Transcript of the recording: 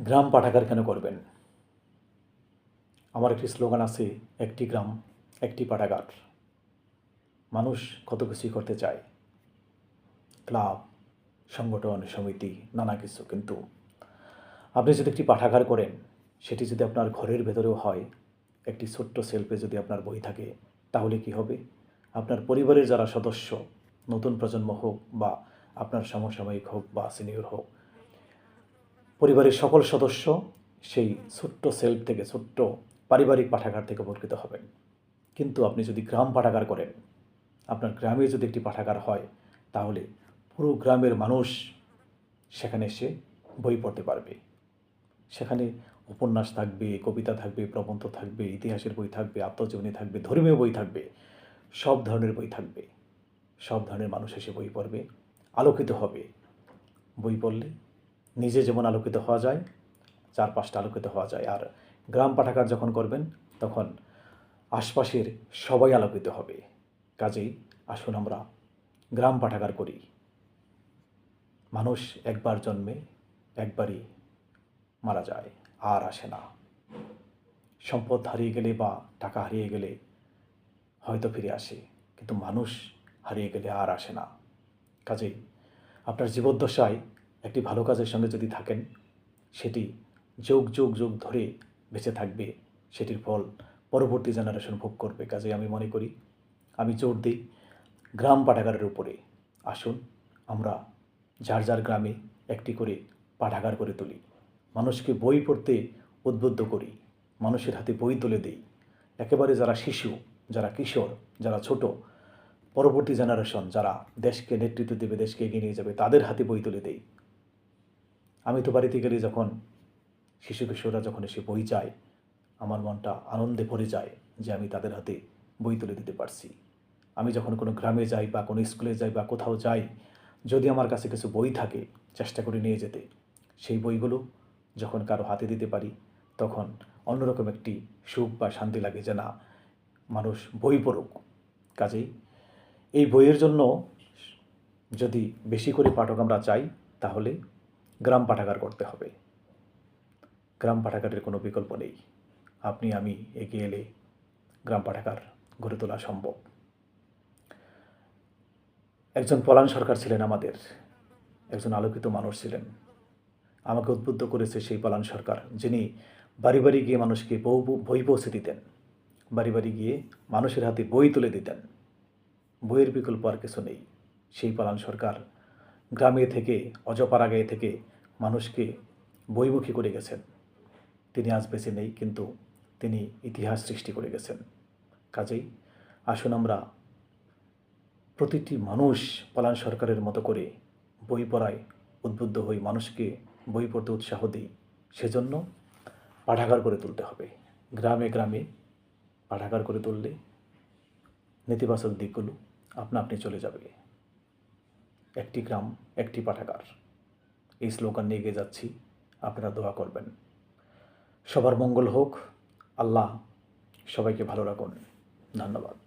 গ্রাম পাঠাগার কেন করবেন? আমার একটি স্লোগান আছে, একটি গ্রাম, একটি পাঠাগার। মানুষ কত কিছুই করতে চায়। ক্লাব, সংগঠন, সমিতি, নানা কিছু। কিন্তু আপনি যদি একটি পাঠাগার করেন, সেটি যদি আপনার ঘরের ভেতরেও হয়, একটি ছোট্ট সেলফে যদি আপনার বই থাকে, তাহলে কি হবে? আপনার পরিবারের যারা সদস্য, নতুন প্রজন্ম হোক বা আপনার সমসাময়িক হোক বা সিনিয়র হোক পরিবারের সকল সদস্য সেই ছোট্ট সেলফ থেকে, ছোট্ট পারিবারিক পাঠাগার থেকে উপকৃত হবেন। কিন্তু আপনি যদি গ্রাম পাঠাগার করেন, আপনার গ্রামে যদি একটি পাঠাগার হয়, তাহলে পুরো গ্রামের মানুষ সেখানে এসে বই পড়তে পারবে। সেখানে উপন্যাস থাকবে, কবিতা থাকবে, প্রবন্ধ থাকবে, ইতিহাসের বই থাকবে, আত্মজীবনী থাকবে, ধর্মীয় বই থাকবে, সব ধরনের বই থাকবে। সব ধরনের মানুষ এসে বই পড়বে, আলোকিত হবে। বই পড়লে নিজে যেমন আলোকিত হওয়া যায়, চারপাশটা আলোকিত হওয়া যায়। আর গ্রাম পাঠাগার যখন করবেন, তখন আশপাশের সবাই আলোকিত হবে। কাজেই আসুন আমরা গ্রাম পাঠাগার করি। মানুষ একবার জন্মে একবারই মারা যায়, আর আসে না। সম্পদ হারিয়ে গেলে বা টাকা হারিয়ে গেলে হয়তো ফিরে আসে, কিন্তু মানুষ হারিয়ে গেলে আর আসে না। কাজেই আপনার জীবদ্দশায় একটি ভালো কাজের সঙ্গে যদি থাকেন, সেটি যোগ, যুগ যুগ ধরে বেঁচে থাকবে, সেটির ফল পরবর্তী জেনারেশন ভোগ করবে। কাজে আমি মনে করি, আমি জোর দিই গ্রাম পাঠাগারের উপরে আসুন, আমরা যার যার গ্রামে একটি করে পাঠাগার করে তুলি। মানুষকে বই পড়তে উদ্বুদ্ধ করি, মানুষের হাতে বই তুলে দিই। একেবারে যারা শিশু, যারা কিশোর, যারা ছোট, পরবর্তী জেনারেশন যারা দেশকে নেতৃত্ব দেবে, দেশকে এগিয়ে নিয়ে যাবে, তাদের হাতে বই তুলে দেই। আমি তো বাড়িতে গেলে যখন শিশু কিশোররা যখন এসে বই চায়, আমার মনটা আনন্দে ভরে যায় যে আমি তাদের হাতে বই তুলে দিতে পারছি। আমি যখন কোনো গ্রামে যাই বা কোনো স্কুলে যাই বা কোথাও যাই, যদি আমার কাছে কিছু বই থাকে চেষ্টা করে নিয়ে যেতে, সেই বইগুলো যখন কারও হাতে দিতে পারি, তখন অন্যরকম একটি সুখ বা শান্তি লাগে যে না, মানুষ বই পড়ুক। কাজেই এই বইয়ের জন্য যদি বেশি করে পাঠক আমরা চাই, তাহলে গ্রাম পাঠাগার করতে হবে। গ্রাম পাঠাগারের কোনো বিকল্প নেই। আপনি, আমি এগিয়ে এলে গ্রাম পাঠাগার গড়ে তোলা সম্ভব। একজন পলান সরকার ছিলেন আমাদের। একজন আলোকিত মানুষ ছিলেন। আমাকে উদ্বুদ্ধ করেছে সেই পলান সরকার, যিনি বাড়ি বাড়ি গিয়ে মানুষকে বউ বই পৌঁছে দিতেন। বাড়ি বাড়ি গিয়ে মানুষের হাতে বই তুলে দিতেন। বইয়ের বিকল্প আর কিছু নেই। সেই পালান সরকার গ্রামে থেকে, অজপাড়াগায়ে থেকে মানুষকে বইমুখী করে গেছেন। তিনি আজ বেঁচে নেই, কিন্তু তিনি ইতিহাস সৃষ্টি করে গেছেন। কাজেই আসুন আমরা প্রতিটি মানুষ পালান সরকারের মতো করে বই পড়ায় উদ্বুদ্ধ হই, মানুষকে বই পড়তে উৎসাহ দিই। সেজন্য পাঠাগার করে তুলতে হবে। গ্রামে গ্রামে পাঠাগার করে তুললে নেতিবাচক দিকগুলো আপনা আপনি চলে যাবে। একটি গ্রাম, একটি পাঠাগার। এই স্লোগান নিয়ে এগিয়ে যাচ্ছি। আপনারা দোয়া করবেন। সবার মঙ্গল হোক। আল্লাহ সবাইকে ভালো রাখুন। ধন্যবাদ।